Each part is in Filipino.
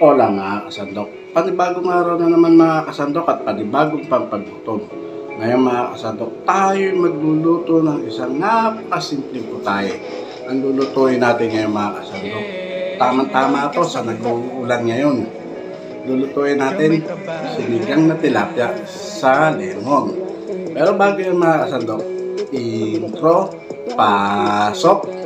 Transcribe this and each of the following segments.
Hola mga kasandok. Panibagong araw na naman mga kasandok at panibagong pampaglutom. Ngayon mga kasandok, tayo magluluto ng isang napakasimpleng putahe. Ang lulutuin natin ngayon mga kasandok. Tama-tama to sa nag-uulan ngayon. Lulutuin natin sinigang na tilapia sa lemon. Pero bago yun mga kasandok, intro, pasok,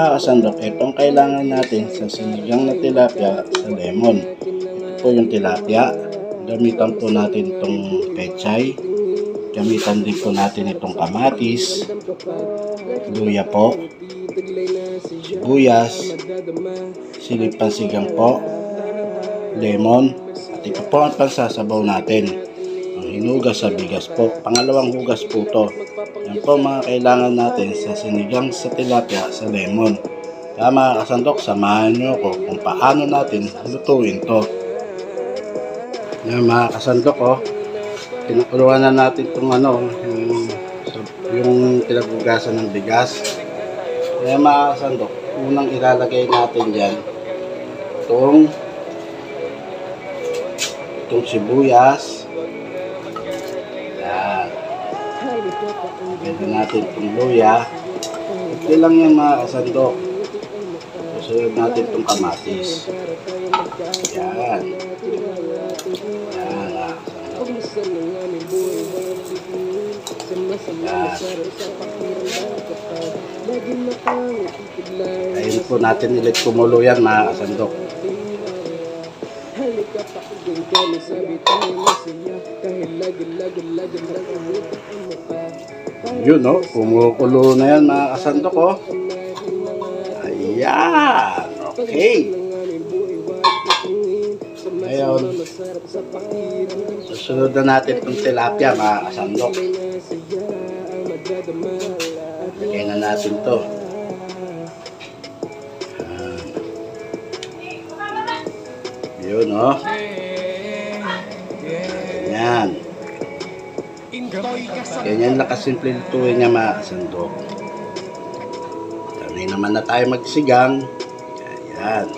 mga kasandok, itong kailangan natin sa sinigang na tilapia sa lemon. Ito po yung tilapia. Gamitan po natin itong pechay. Gamitan din po natin itong kamatis. Luya po. Sibuyas. Silip pansigang po. Lemon. At ito po ang pansasabaw natin. Hinugas sa bigas po. Pangalawang hugas po to. Yan po mga kailangan natin sa sinigang sa tilapia sa lemon. Kaya mga kasandok, samahan nyo ko kung paano natin lutuin to. Yan mga kasandok, oh. Pinakuluan na natin itong ano, yung, yung pinagugasan ng bigas. Kaya mga kasandok, unang ilalagay natin dyan, itong itong sibuyas. Pwede natin itong luya. Ito lang yung mga kasandok. Susunod natin itong kamatis. Yan. Yan, kasandok. Ayun po natin ulit kumulo yan mga kasandok. Yun no, kumukulo na yan mga kasandok oh. Ayan, okay. Ngayon, susunod na natin itong tilapia mga kasandok. Lagay na natin to. Yun oh. Ayan. Ganyan lang kasimple lutuin niya mga kasandok. Sanay naman na tayo magsigang. Ayan.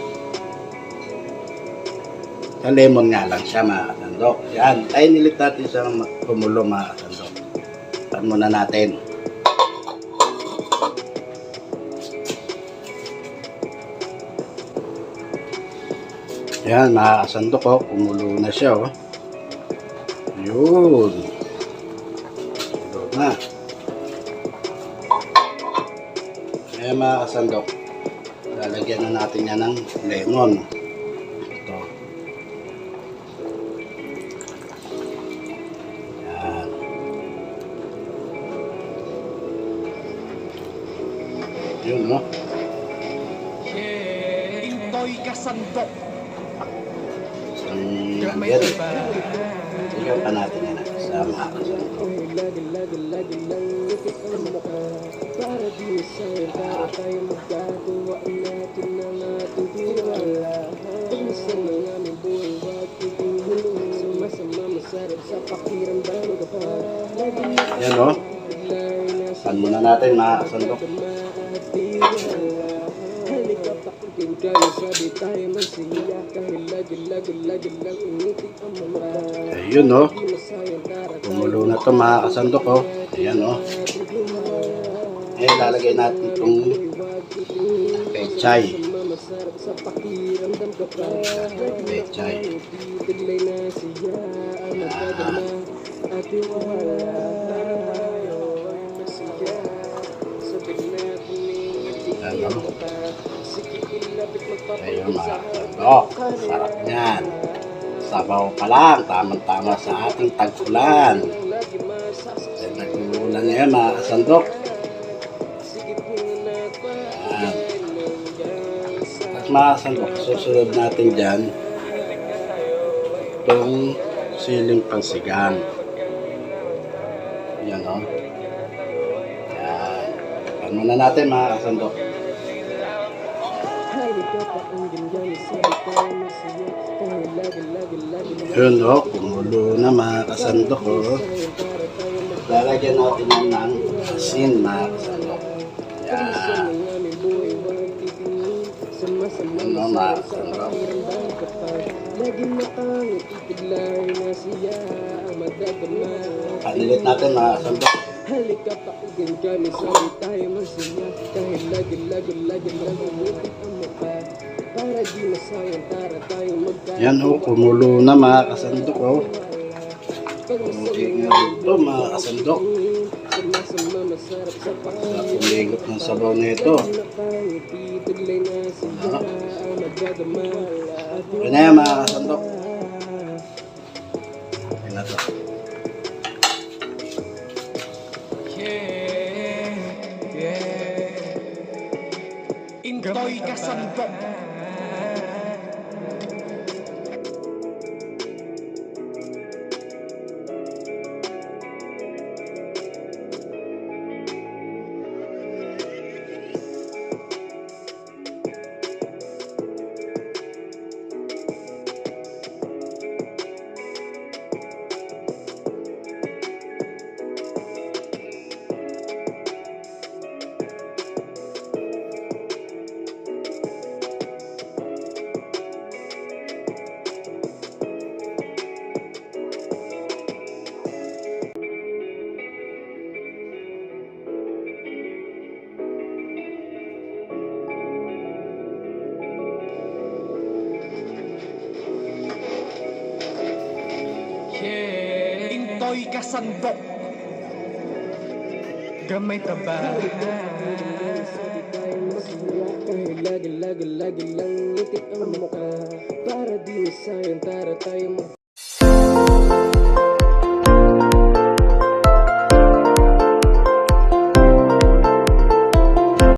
Sa lemon nga lang siya mga kasandok. Yan. Tayo nilit natin siyang kumulo mga kasandok. Pan muna natin. Yan mga kasandok oh. Kumulo na siya oh. Yun. Kumulo na. Ayan mga kasandok. Lalagyan na natin yan ng lemon. Ito. Yan. Yun, no? Intoy kasandok. Ang yan. Pa natin yan sa mga kasandok. Yan, no? Pan muna natin mga kasandok. Ayun, no? Kumulo na to mga kasandok, oh. Ayan, oh. Eh, lalagay natin itong pechay. Pechay. Ayan. Ayan, oh. Ayun, mga kasandok. Sarap niyan. Sabaw pa lang, tamang-tama sa ating tagpulan. Dahil nag-uulan ngayon, mga kasandok. Ayan. At mga kasandok, susunod natin dyan itong siling pansigang. Yan o. Yan. Tikman muna natin mga kasandok. Yun o, kumulo na mga kasandok o. Lalagyan natin yan ng asin mga kasandok. Yan. Ano mga kasandok. Panilit natin mga kasandok. Halika pa ugin kami sabi tayo masaya Kahit lagi-lagi lagi lang umutik ang mukha Para di masayang tara tayo magkaya Yan o, kumulo na mga kasandok o. Kumuti nga ito mga kasandok. Pumigot ng sabaw na ito. Tuloy na yan mga kasandok. Yun na to. Intoy kasandok. Intoy kasandok. Gamay taba. Kahit lagi-lagi-lagi lang itik ang mukha Para di masayang tara tayo